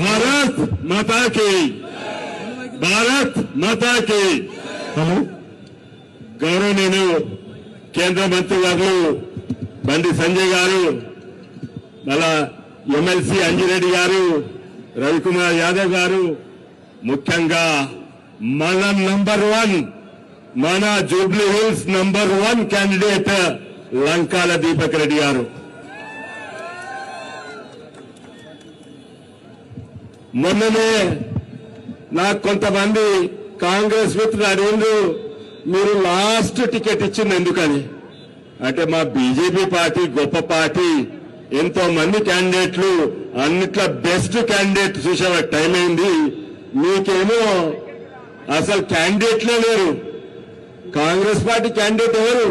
భారత్ మాతాకి. భారత్ మాతాకి. గౌరవనీయులు కేంద్ర మంత్రి గారు బండి సంజయ్ గారు మళ్ళా ఎమ్మెల్సీ అంజిరెడ్డి గారు రవికుమార్ యాదవ్ గారు ముఖ్యంగా మన నంబర్ వన్ మన Jubilee Hills number one candidate Lankala Deepak Reddy garu. మొన్ననే నాకు కొంతమంది కాంగ్రెస్ మిత్రులు అడిగిండ్రు మీరు లాస్ట్ టికెట్ ఇచ్చింది ఎందుకని? అంటే మా బీజేపీ పార్టీ గొప్ప పార్టీ ఎంతో మంది క్యాండిడేట్లు అన్నిట్లో బెస్ట్ క్యాండిడేట్ చూసే టైం అయింది. మీకేమో అసలు క్యాండిడేట్లే లేరు. కాంగ్రెస్ పార్టీ క్యాండిడేట్ ఎవరు?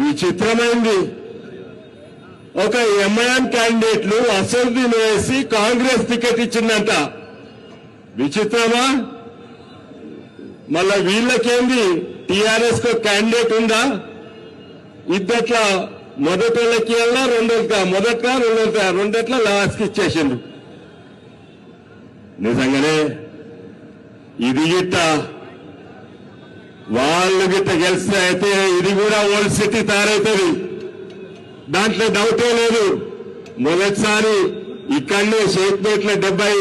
విచిత్రమైంది. ఒక ఎంఐఎం క్యాండిడేట్లు అసెంబ్లీ వేసి కాంగ్రెస్ టికెట్ ఇచ్చిందంట. విచిత్రమా? మళ్ళా వీళ్ళకేంది? టీఆర్ఎస్కు క్యాండిడేట్ ఉందా? ఇద్దట్ల మొదటోళ్ళకి వెళ్ళా రెండోళ్ళకి? మొదట రెండోళ్ళకి? రెండట్ల లాస్ట్ ఇచ్చేసిండు నిజంగానే ఇది గిట్ట వాళ్ళు గిట్ట గెలిస్తే అయితే ఇది కూడా ఓల్డ్ సిటీ తయారవుతుంది దాంట్లో డౌటే లేదు. మొదటిసారి ఇక్కడనే షేక్పేట్ల డెబ్బై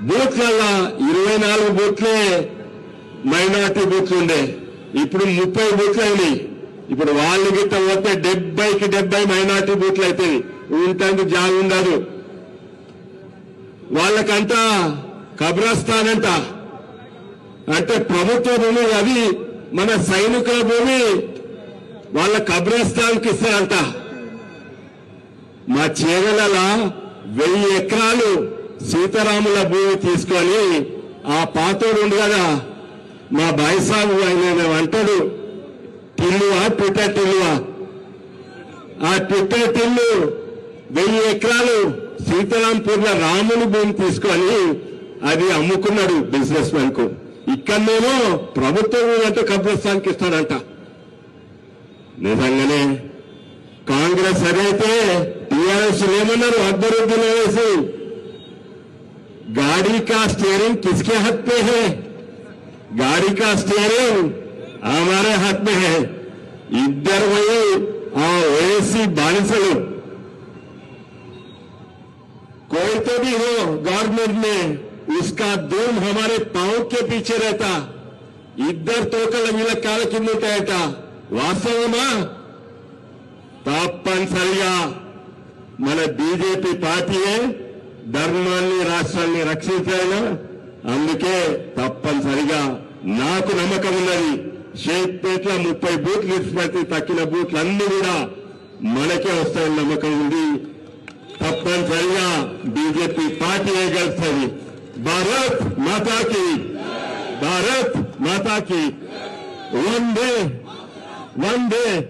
బూత్లల్లా ఇరవై నాలుగు బూత్లే మైనార్టీ బూత్లు ఉండే. ఇప్పుడు ముప్పై బూత్లు అయినాయి. ఇప్పుడు వాళ్ళు గిట్ట పోతే డెబ్బైకి డెబ్బై మైనార్టీ బూత్లు అవుతాయి ఉంటుంది జాగు ఉండదు. వాళ్ళకంతా కబ్రస్థాన్ అంట. అంటే ప్రభుత్వ భూమి అది మన సైనికుల భూమి. వాళ్ళ కబ్రస్థాన్కి ఇస్తారంట. మా చీరల వెయ్యి ఎకరాలు సీతారాముల భూమి తీసుకొని ఆ పాతోడు ఉంది కదా మా బాయిసాబు ఆయన అంటాడు టిల్లువా ట్విట్టర్ టిల్లువా? ఆ ట్విట్టర్ టిల్లు వెయ్యి ఎకరాలు సీతారాంపూర్లో రాముని భూమి తీసుకొని అది అమ్ముకున్నాడు బిజినెస్ మ్యాన్కు ఇక్కడనేమో ప్రభుత్వం అంటే కబ్రస్థాన్కి ఇస్తాడంట. నిజంగానే కాంగ్రెస్ సరైతే టీఆర్ఎస్ ఏమన్నారు అక్బరుద్దీన్ వేసి गाड़ी का स्टीयरिंग किसके हाथ पे है गाड़ी का स्टीयरिंग हमारे हाथ में है इधर वही ఆ ఓఎస్సీ బానిసలు कोई तो भी हो गवर्नमेंट में उसका धूम हमारे पांव के पीछे रहता ఇద్దరు తోకల వీళ్ళ కాల కింద ఉంటాయట వాస్తవమా? తప్పనిసరిగా మన బీజేపీ పార్టీయే ధర్మాన్ని రాష్ట్రాన్ని రక్షించాయినా అందుకే తప్పనిసరిగా నాకు నమ్మకం ఉన్నది. షేక్పేట్ల ముప్పై బూట్లు ఇచ్చిపెట్టి తక్కిన బూట్లు అన్ని కూడా మనకే వస్తాయని నమ్మకం ఉంది. తప్పనిసరిగా బీజేపీ పార్టీ గెలుస్తుంది. భారత్ మాతాకి. భారత్ మాతాకి. వందే one day